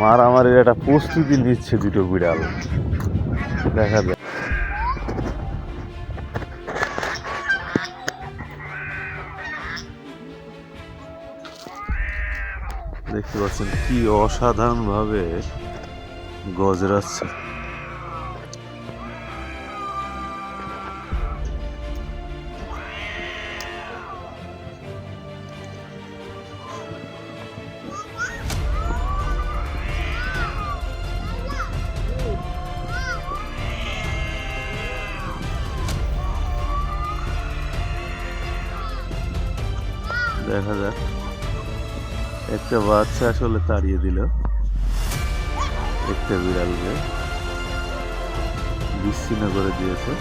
মারামারির একটা প্রস্তুতি নিচ্ছে দুটো বিড়াল। দেখা যায় দেখতে পাচ্ছেন কি অসাধারণভাবে গজরাচ্ছে। দেখা যাক। একটা বাচ্চা আসলে তাড়িয়ে দিল। একটা বিড়ালকে। বিচ্ছিন্ন করে দিয়েছে।